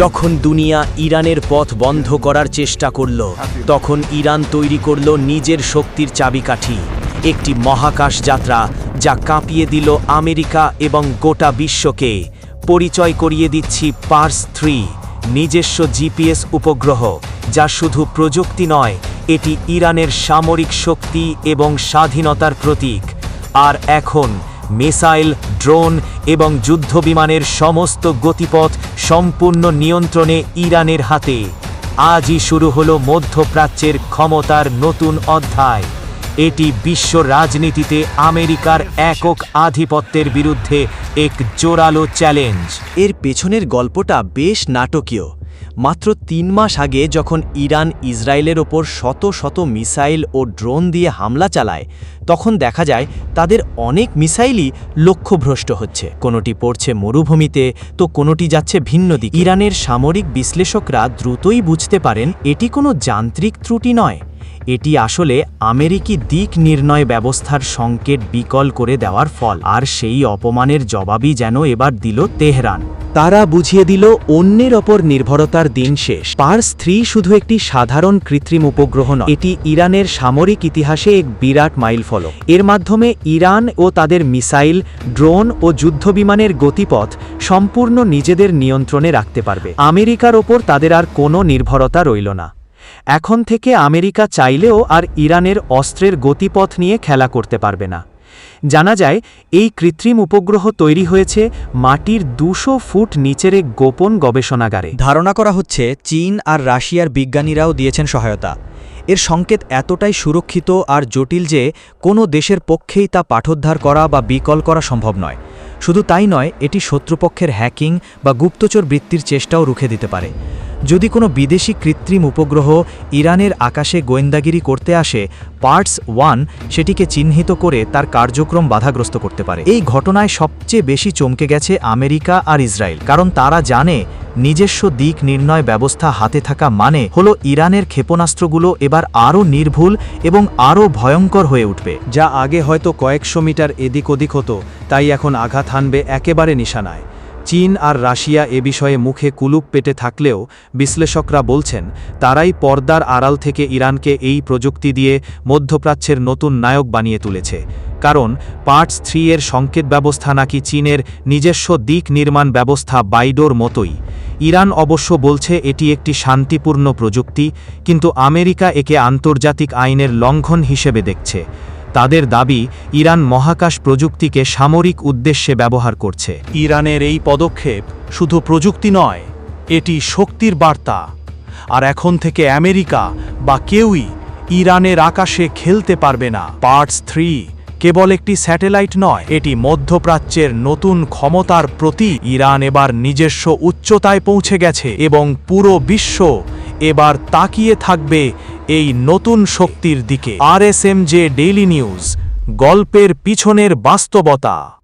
যখন দুনিয়া ইরানের পথ বন্ধ করার চেষ্টা করল, তখন ইরান তৈরি করল নিজের শক্তির চাবিকাঠি। একটি মহাকাশ যাত্রা যা কাঁপিয়ে দিল আমেরিকা এবং গোটা বিশ্বকে। পরিচয় করিয়ে দিচ্ছি পার্স থ্রি, নিজস্ব জিপিএস উপগ্রহ, যা শুধু প্রযুক্তি নয়, এটি ইরানের সামরিক শক্তি এবং স্বাধীনতার প্রতীক। আর এখন মিসাইল, ড্রোন এবং যুদ্ধবিমানের সমস্ত গতিপথ সম্পূর্ণ নিয়ন্ত্রণে ইরানের হাতে। আজই শুরু হলো মধ্যপ্রাচ্যের ক্ষমতার নতুন অধ্যায়। এটি বিশ্ব রাজনীতিতে আমেরিকার একক আধিপত্যের বিরুদ্ধে এক জোরালো চ্যালেঞ্জ। এর পেছনের গল্পটা বেশ নাটকীয়। মাত্র তিন মাস আগে যখন ইরান ইসরায়েলের ওপর শত শত মিসাইল ও ড্রোন দিয়ে হামলা চালায়, তখন দেখা যায় তাদের অনেক মিসাইলই লক্ষ্যভ্রষ্ট হচ্ছে। কোনোটি পড়ছে মরুভূমিতে, তো কোনোটি যাচ্ছে ভিন্ন দিক। ইরানের সামরিক বিশ্লেষকরা দ্রুতই বুঝতে পারেন এটি কোনো যান্ত্রিক ত্রুটি নয়। এটি আসলে আমেরিকি দিক নির্ণয় ব্যবস্থার সংকেত বিকল করে দেওয়ার ফল। আর সেই অপমানের জবাবই যেন এবার দিল তেহরান। তারা বুঝিয়ে দিল, অন্যের ওপর নির্ভরতার দিন শেষ। পার্স থ্রি শুধু একটি সাধারণ কৃত্রিম উপগ্রহ নয়, এটি ইরানের সামরিক ইতিহাসে এক বিরাট মাইলফলক। এর মাধ্যমে ইরান ও তাদের মিসাইল, ড্রোন ও যুদ্ধবিমানের গতিপথ সম্পূর্ণ নিজেদের নিয়ন্ত্রণে রাখতে পারবে। আমেরিকার ওপর তাদের আর কোনো নির্ভরতা রইল না। এখন থেকে আমেরিকা চাইলেও আর ইরানের অস্ত্রের গতিপথ নিয়ে খেলা করতে পারবে না। জানা যায়, এই কৃত্রিম উপগ্রহ তৈরি হয়েছে মাটির দুশো ফুট নিচের এক গোপন গবেষণাগারে। ধারণা করা হচ্ছে চীন আর রাশিয়ার বিজ্ঞানীরাও দিয়েছেন সহায়তা। এর সংকেত এতটাই সুরক্ষিত আর জটিল যে কোনো দেশের পক্ষেই তা পাঠোদ্ধার করা বা বিকল করা সম্ভব নয়। শুধু তাই নয়, এটি শত্রুপক্ষের হ্যাকিং বা গুপ্তচর বৃত্তির চেষ্টাও রুখে দিতে পারে। যদি কোনো বিদেশি কৃত্রিম উপগ্রহ ইরানের আকাশে গোয়েন্দাগিরি করতে আসে, পার্টস ওয়ান সেটিকে চিহ্নিত করে তার কার্যক্রম বাধাগ্রস্ত করতে পারে। এই ঘটনায় সবচেয়ে বেশি চমকে গেছে আমেরিকা আর ইসরায়েল, কারণ তারা জানে নিজস্ব দিক নির্ণয় ব্যবস্থা হাতে থাকা মানে হলো ইরানের ক্ষেপণাস্ত্রগুলো এবার আরও নির্ভুল এবং আরও ভয়ঙ্কর হয়ে উঠবে। যা আগে হয়তো কয়েকশো মিটার এদিক ওদিক হতো, তাই এখন আঘাত হানবে একেবারে নিশানায়। চীন আর রাশিয়া এ বিষয়ে মুখে কুলুপ পেটে থাকলেও বিশ্লেষকরা বলছেন, তারাই পর্দার আড়াল থেকে ইরানকে এই প্রযুক্তি দিয়ে মধ্যপ্রাচ্যের নতুন নায়ক বানিয়ে তুলেছে। কারণ, পার্টস থ্রি এর সংকেত ব্যবস্থা নাকি চীনের নিজস্ব দিক নির্মাণ ব্যবস্থা বাইডোর মতোই। ইরান অবশ্য বলছে এটি একটি শান্তিপূর্ণ প্রযুক্তি, কিন্তু আমেরিকা একে আন্তর্জাতিক আইনের লঙ্ঘন হিসেবে দেখছে। তাদের দাবি, ইরান মহাকাশ প্রযুক্তিকে সামরিক উদ্দেশ্যে ব্যবহার করছে। ইরানের এই পদক্ষেপ শুধু প্রযুক্তি নয়, এটি শক্তির বার্তা। আর এখন থেকে আমেরিকা বা কেউই ইরানের আকাশে খেলতে পারবে না। পার্টস থ্রি কেবল একটি স্যাটেলাইট নয়, এটি মধ্যপ্রাচ্যের নতুন ক্ষমতার প্রতি ইরান এবার নিজস্ব উচ্চতায় পৌঁছে গেছে এবং পুরো বিশ্ব এবার তাকিয়ে থাকবে এই নতুন শক্তির দিকে। আর S M J daily news গল্পের পিছনের বাস্তবতা।